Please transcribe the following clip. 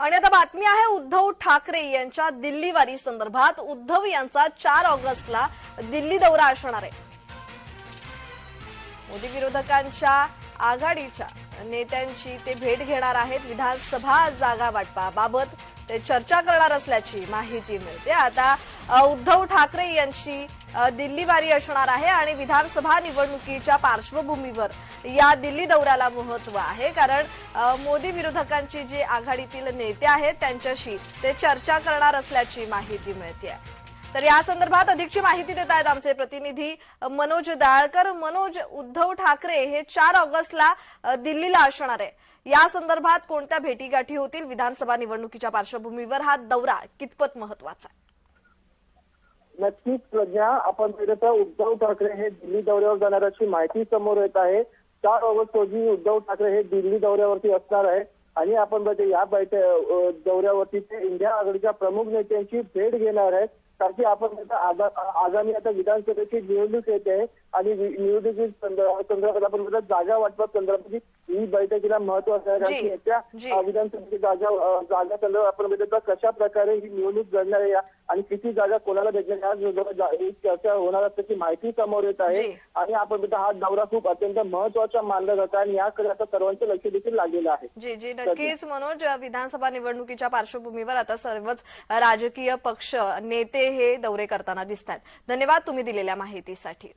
आणि आता बातमी आहे उद्धव ठाकरे यांच्या दिल्लीवारी संदर्भात. उद्धव यांचा चार ऑगस्टला दिल्ली दौरा असणार आहे. मोदी विरोधकांच्या आघाडीच्या नेत्यांची ते भेट घेणार आहेत. विधानसभा जागा वाटपाबाबत ते चर्चा करणार असल्याची माहिती मिळते. आता उद्धव ठाकरे यांची दिल्ली वारी असणार आहे आणि विधानसभा निवडणुकीच्या पार्श्वभूमीवर या दिल्ली दौऱ्याला महत्त्व आहे. कारण मोदी विरोधकांची जे आघाडीतील नेते आहेत त्यांच्याशी ते चर्चा करणार असल्याची माहिती मिळते तर या संदर्भात अधिकची माहिती देत आहेत आमचे प्रतिनिधी मनोज दाळकर. मनोज उद्धव ठाकरे हे चार ऑगस्टला दिल्लीला असणार आहे. या संदर्भात कोणत्या भेटीगाठी होतील? विधानसभा निवडणुकीच्या पार्श्वभूमीवर हा दौरा कितपत महत्त्वाचा आहे? नक्कीच प्रज्ञा आपण पाहिलं उद्धव ठाकरे हे दिल्ली दौऱ्यावर जाणाऱ्याची माहिती समोर येत आहे. चार ऑगस्ट रोजी उद्धव ठाकरे हे दिल्ली दौऱ्यावरती असणार आहे. आणि आपण बघते या बैठक दौऱ्यावरती ते इंडिया आघाडीच्या प्रमुख नेत्यांची भेट घेणार आहेत. कारण की आपण आगामी आता विधानसभेची निवडणूक येते. आणि वि- निवडणुकी संदर्भात संदर्भात आपण बघतो जागा वाटपा संदर्भात ही बैठकीला महत्त्व असणार आहे. कारण येत्या विधानसभेची जागा जागा संदर्भात कशा प्रकारे ही निवडणूक घडणार आहे आणि किती जागा कोणाला भेटणार या ही चर्चा होणार असल्याची माहिती समोर येत आहे. आणि आपण बघतो हा दौरा खूप अत्यंत महत्त्वाचा मानला जात आहे आणि याकडे आता सर्वांचं लक्ष देखील लागलेलं आहे. जी जी. नक्कीच मनोज विधानसभा निवडणुकीच्या पार्श्वभूमीवर आता सर्वच राजकीय पक्ष नेते हे दौरे करताना दिसत आहेत धन्यवाद तुम्ही दिलेल्या माहितीसाठी.